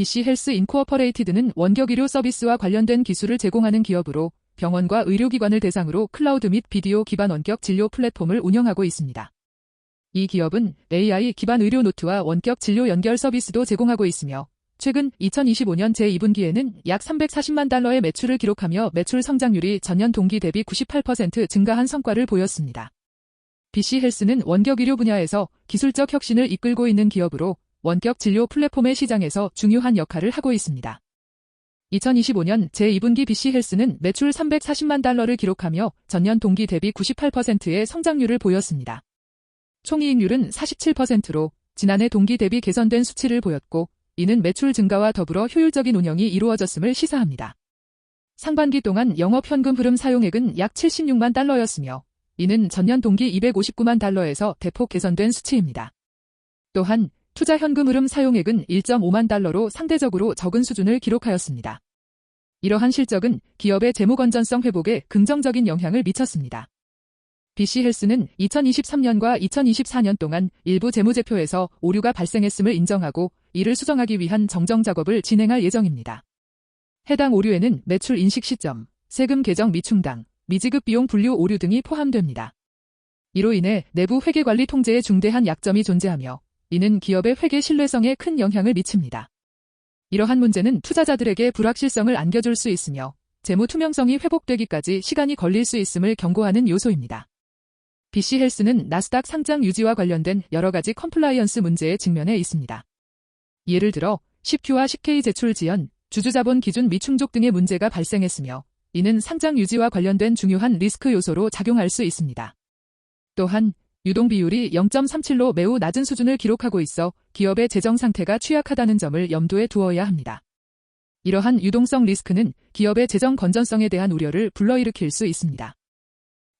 BC 헬스 인코어퍼레이티드는 원격 의료 서비스와 관련된 기술을 제공하는 기업으로 병원과 의료기관을 대상으로 클라우드 및 비디오 기반 원격 진료 플랫폼을 운영하고 있습니다. 이 기업은 AI 기반 의료 노트와 원격 진료 연결 서비스도 제공하고 있으며 최근 2025년 제2분기에는 약 340만 달러의 매출을 기록하며 매출 성장률이 전년 동기 대비 98% 증가한 성과를 보였습니다. BC 헬스는 원격 의료 분야에서 기술적 혁신을 이끌고 있는 기업으로 원격 진료 플랫폼의 시장에서 중요한 역할을 하고 있습니다. 2025년 제2분기 BC 헬스는 매출 340만 달러를 기록하며 전년 동기 대비 98%의 성장률을 보였습니다. 총이익률은 47%로 지난해 동기 대비 개선된 수치를 보였고 이는 매출 증가와 더불어 효율적인 운영이 이루어졌음을 시사합니다. 상반기 동안 영업 현금 흐름 사용액은 약 76만 달러였으며 이는 전년 동기 259만 달러에서 대폭 개선된 수치입니다. 또한 투자 현금 흐름 사용액은 1.5만 달러로 상대적으로 적은 수준을 기록하였습니다. 이러한 실적은 기업의 재무 건전성 회복에 긍정적인 영향을 미쳤습니다. BC 헬스는 2023년과 2024년 동안 일부 재무제표에서 오류가 발생했음을 인정하고 이를 수정하기 위한 정정 작업을 진행할 예정입니다. 해당 오류에는 매출 인식 시점, 세금 계정 미충당, 미지급 비용 분류 오류 등이 포함됩니다. 이로 인해 내부 회계 관리 통제에 중대한 약점이 존재하며 이는 기업의 회계 신뢰성에 큰 영향을 미칩니다. 이러한 문제는 투자자들에게 불확실성을 안겨줄 수 있으며 재무 투명성이 회복되기까지 시간이 걸릴 수 있음을 경고하는 요소입니다. BC 헬스는 나스닥 상장 유지와 관련된 여러 가지 컴플라이언스 문제에 직면해 있습니다. 예를 들어 10Q와 10K 제출 지연, 주주자본 기준 미충족 등의 문제가 발생했으며 이는 상장 유지와 관련된 중요한 리스크 요소로 작용할 수 있습니다. 또한 유동 비율이 0.37로 매우 낮은 수준을 기록하고 있어 기업의 재정 상태가 취약하다는 점을 염두에 두어야 합니다. 이러한 유동성 리스크는 기업의 재정 건전성에 대한 우려를 불러일으킬 수 있습니다.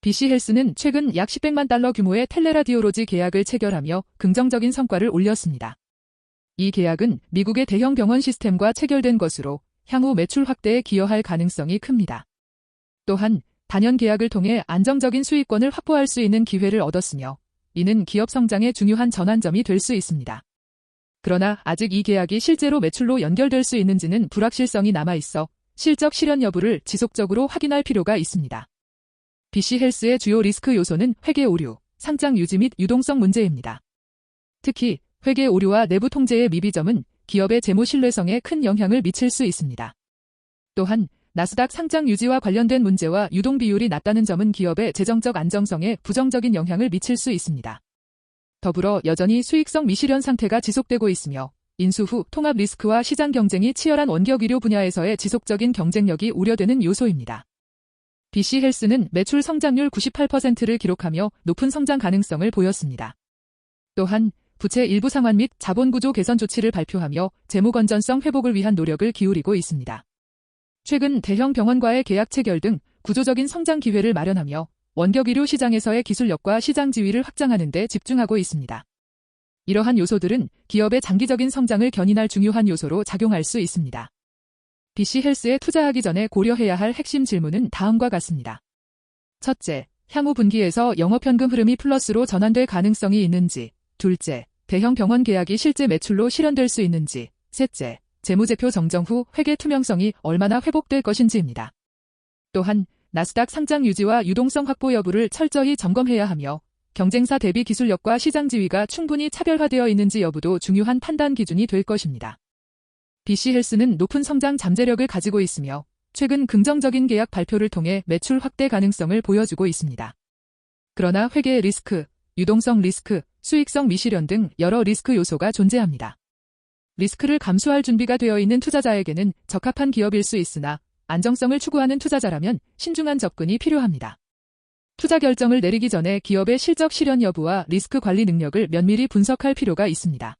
BC 헬스는 최근 약 10백만 달러 규모의 텔레라디오로지 계약을 체결하며 긍정적인 성과를 올렸습니다. 이 계약은 미국의 대형 병원 시스템과 체결된 것으로 향후 매출 확대에 기여할 가능성이 큽니다. 또한 단연 계약을 통해 안정적인 수익권을 확보할 수 있는 기회를 얻었으며 이는 기업 성장의 중요한 전환점이 될 수 있습니다. 그러나 아직 이 계약이 실제로 매출로 연결될 수 있는지는 불확실성이 남아 있어 실적 실현 여부를 지속적으로 확인할 필요가 있습니다. BC 헬스의 주요 리스크 요소는 회계 오류, 상장 유지 및 유동성 문제입니다. 특히 회계 오류와 내부 통제의 미비점은 기업의 재무 신뢰성에 큰 영향을 미칠 수 있습니다. 또한 나스닥 상장 유지와 관련된 문제와 유동 비율이 낮다는 점은 기업의 재정적 안정성에 부정적인 영향을 미칠 수 있습니다. 더불어 여전히 수익성 미실현 상태가 지속되고 있으며 인수 후 통합 리스크와 시장 경쟁이 치열한 원격 의료 분야에서의 지속적인 경쟁력이 우려되는 요소입니다. BC 헬스는 매출 성장률 98%를 기록하며 높은 성장 가능성을 보였습니다. 또한 부채 일부 상환 및 자본 구조 개선 조치를 발표하며 재무 건전성 회복을 위한 노력을 기울이고 있습니다. 최근 대형 병원과의 계약 체결 등 구조적인 성장 기회를 마련하며 원격 의료 시장에서의 기술력과 시장 지위를 확장하는 데 집중하고 있습니다. 이러한 요소들은 기업의 장기적인 성장을 견인할 중요한 요소로 작용할 수 있습니다. BC 헬스에 투자하기 전에 고려해야 할 핵심 질문은 다음과 같습니다. 첫째, 향후 분기에서 영업현금 흐름이 플러스로 전환될 가능성이 있는지, 둘째, 대형 병원 계약이 실제 매출로 실현될 수 있는지, 셋째, 재무제표 정정 후 회계 투명성이 얼마나 회복될 것인지입니다. 또한 나스닥 상장 유지와 유동성 확보 여부를 철저히 점검해야 하며 경쟁사 대비 기술력과 시장 지위가 충분히 차별화되어 있는지 여부도 중요한 판단 기준이 될 것입니다. BC 헬스는 높은 성장 잠재력을 가지고 있으며 최근 긍정적인 계약 발표를 통해 매출 확대 가능성을 보여주고 있습니다. 그러나 회계 리스크, 유동성 리스크, 수익성 미실현 등 여러 리스크 요소가 존재합니다. 리스크를 감수할 준비가 되어 있는 투자자에게는 적합한 기업일 수 있으나 안정성을 추구하는 투자자라면 신중한 접근이 필요합니다. 투자 결정을 내리기 전에 기업의 실적 실현 여부와 리스크 관리 능력을 면밀히 분석할 필요가 있습니다.